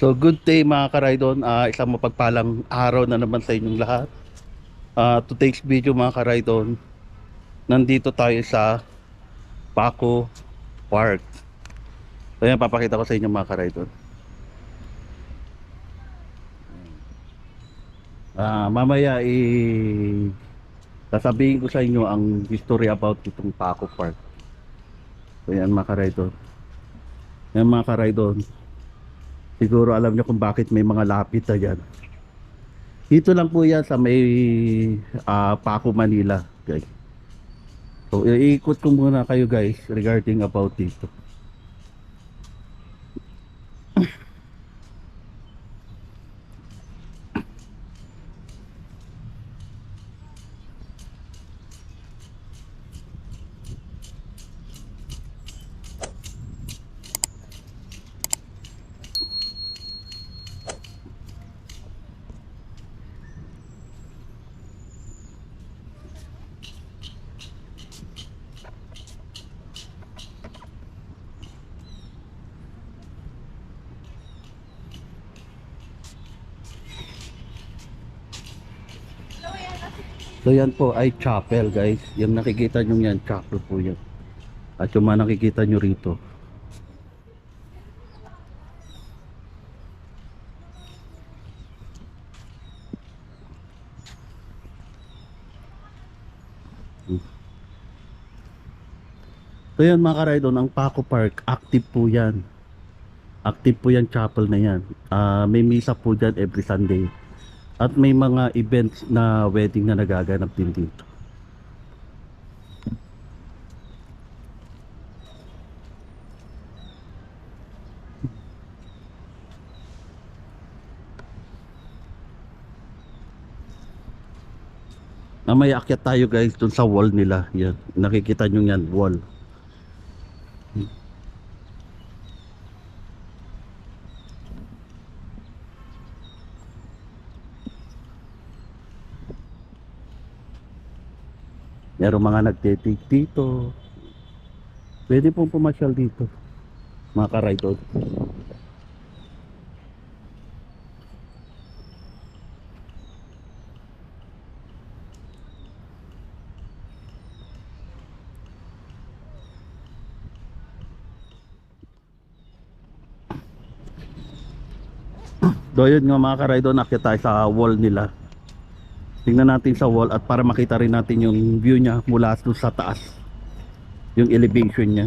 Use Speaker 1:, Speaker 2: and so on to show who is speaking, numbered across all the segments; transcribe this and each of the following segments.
Speaker 1: So good day mga karaydon, Ah, isang mapagpalang araw na naman sa inyong lahat. Ah, today's video mga karaydon, nandito tayo sa Paco Park. So yan, papakita ko sa inyo mga karaydon. Ah, mamaya i sasabihin ko sa inyo ang history about itong Paco Park. So yan mga karaydon. Yan mga karaydon. Siguro alam niyo kung bakit may mga lapit na yan. Dito lang po yan sa may ah, Paco, Manila, guys. So, iikot ko muna kayo guys regarding about dito. So yan po ay chapel guys. Yung nakikita nyo yan, chapel po yan. At yung mga nakikita nyo rito. So yan mga karaydon, ang Paco Park, active po yan. Active po yan chapel na yan. Ah, may misa po dyan every Sunday. At may mga events na wedding na nagaganap din dito. Mamaya akyat tayo guys dun sa wall nila. Yan. Nakikita nyo yan, wall. Meron mga nagtitig dito. Pwede pong pumasyal dito. Mga karaydon. So yun nga mga karaydon, nakita tayo sa wall nila. Tingnan natin sa wall at para makita rin natin yung view niya mula sa taas. Yung elevation niya.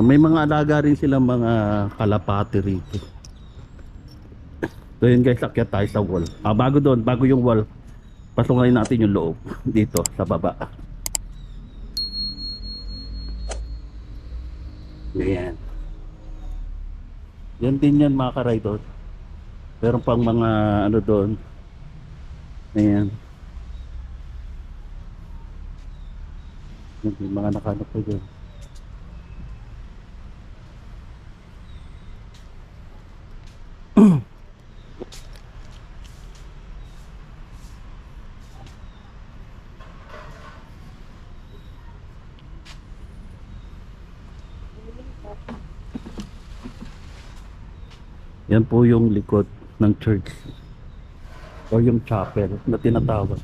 Speaker 1: So may mga alaga rin silang mga kalapati rito. So yun guys, akyat tayo sa wall. Ah, bago doon, bago yung wall, pasungayin natin yung loob dito sa baba. Ayan. Yan din yan mga karaydon. Meron pang mga ano doon. Ayan. Yan, yung mga nakanap ko dyan. Yan po yung likod ng church or yung chapel na tinatawag.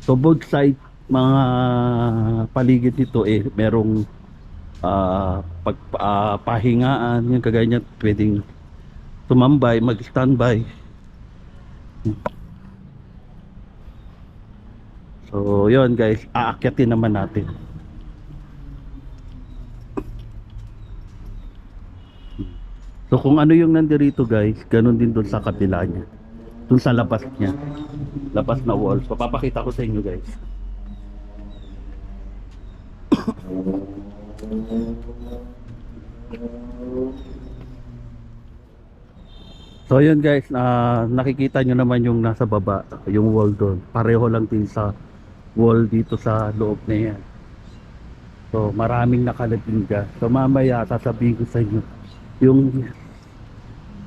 Speaker 1: So both side mga paligid nito eh merong ah, pag ah, pahingaan yung kagaya niya pwedeng tumambay, mag-standby. So yon guys, aakyatin naman natin. So kung ano yung nandirito guys, ganun din doon sa kabila niya. Doon sa labas niya. Labas na wall. So papakita ko sa inyo guys. So yun guys, na nakikita nyo naman yung nasa baba, yung wall doon. Pareho lang din sa wall dito sa loob na yan. So maraming nakalabing dyan. So mamaya sasabihin ko sa inyo yung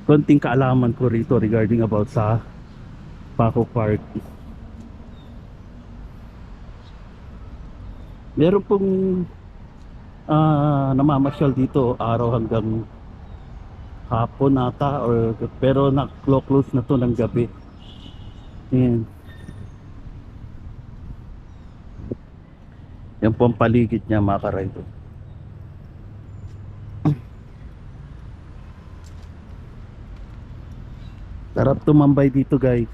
Speaker 1: konting kaalaman ko rito regarding about sa Paco Park. Meron pong ah namamasyal dito araw hanggang hapon ata or pero na close na to ng gabi. Ayan. Yan po ang paligid niya mga karaydo. Sarap tumambay dito guys.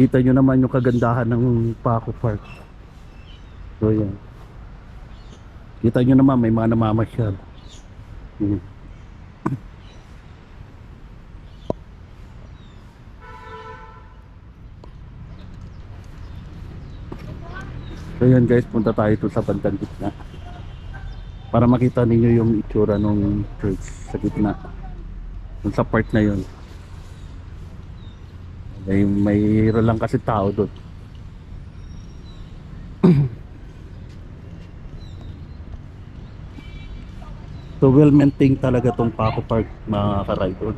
Speaker 1: Kita nyo naman yung kagandahan ng Paco Park. So yan. Kita nyo naman may mga namamasyal. Hmm. So yan guys, punta tayo to sa bandang gitna. Para makita ninyo yung itsura ng church sa gitna. Dun sa part na yun. May mayroon lang kasi tao doon. So well maintained talaga tong Paco Park mga ka-rider.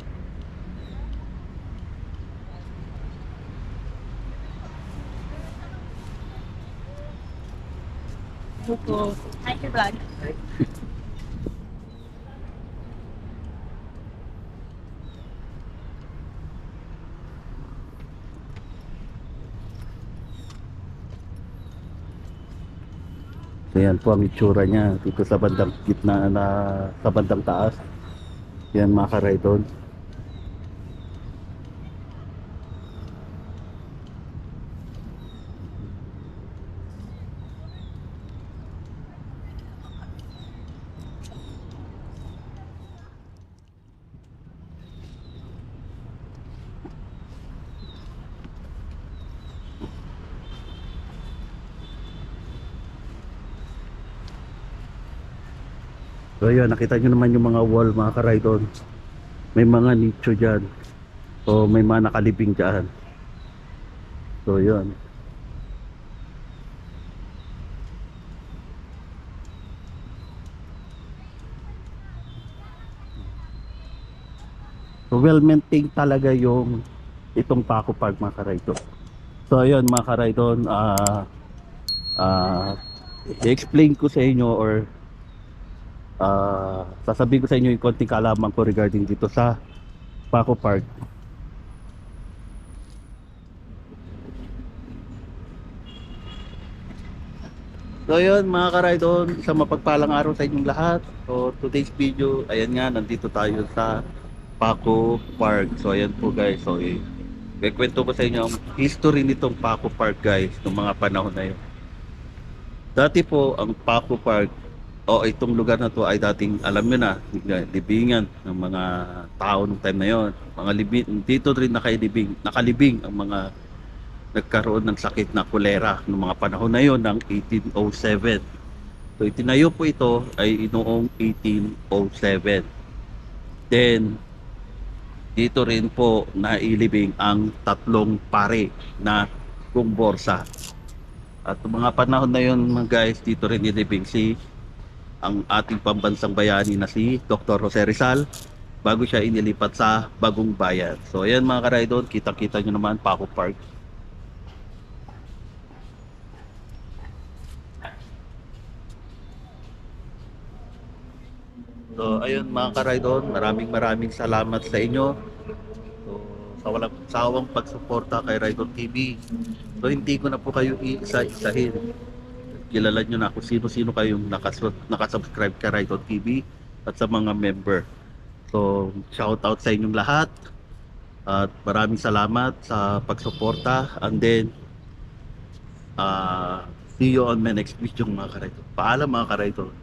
Speaker 2: Buko.
Speaker 1: So yan po ang itsura niya dito sa bandang gitna na sa bandang taas. Yan mga ka-rider. So yun, nakita nyo naman yung mga wall mga ka-rider. May mga nicho dyan. So may mga nakalibing dyan. So yun. So well maintained talaga yung itong Paco Park mga ka-rider. So ayun mga ka-rider, ah ah i-explain ko sa inyo or ah sasabihin ko sa inyo yung konting kaalaman ko regarding dito sa Paco Park. So yun mga ka-Rydon, isang mapagpalang araw sa inyong lahat. So today's video, ayan nga, nandito tayo sa Paco Park. So ayan po guys, so eh, kwento ko sa inyo ang history nitong Paco Park guys, ng mga panahon na yun. Dati po, ang Paco Park, o itong lugar na to ay dating, alam nyo na, libingan ng mga tao nung time na yon. Mga libing, dito rin nakalibing, nakalibing ang mga nagkaroon ng sakit na kolera noong mga panahon na yon ng 1807. So itinayo po ito ay noong 1807. Then dito rin po nailibing ang tatlong pare na kumborsa. At mga panahon na yon mga guys, dito rin nilibing si ang ating pambansang bayani na si Dr. Jose Rizal bago siya inilipat sa Bagong Bayan. So ayan mga ka-Rydon, kita-kita nyo naman Paco Park. So ayun mga ka-Rydon, maraming maraming salamat sa inyo. So sa walang sawang pagsuporta kay Rydon TV. So hindi ko na po kayo iisa-isahin. Kilala nyo na kung sino-sino kayong nakas- nakasubscribe kay Rydon TV at sa mga member. So shout out sa inyong lahat. At maraming salamat sa pagsuporta. And then uh, see you on my next video mga ka-Rydon. Paalam mga ka-Rydon.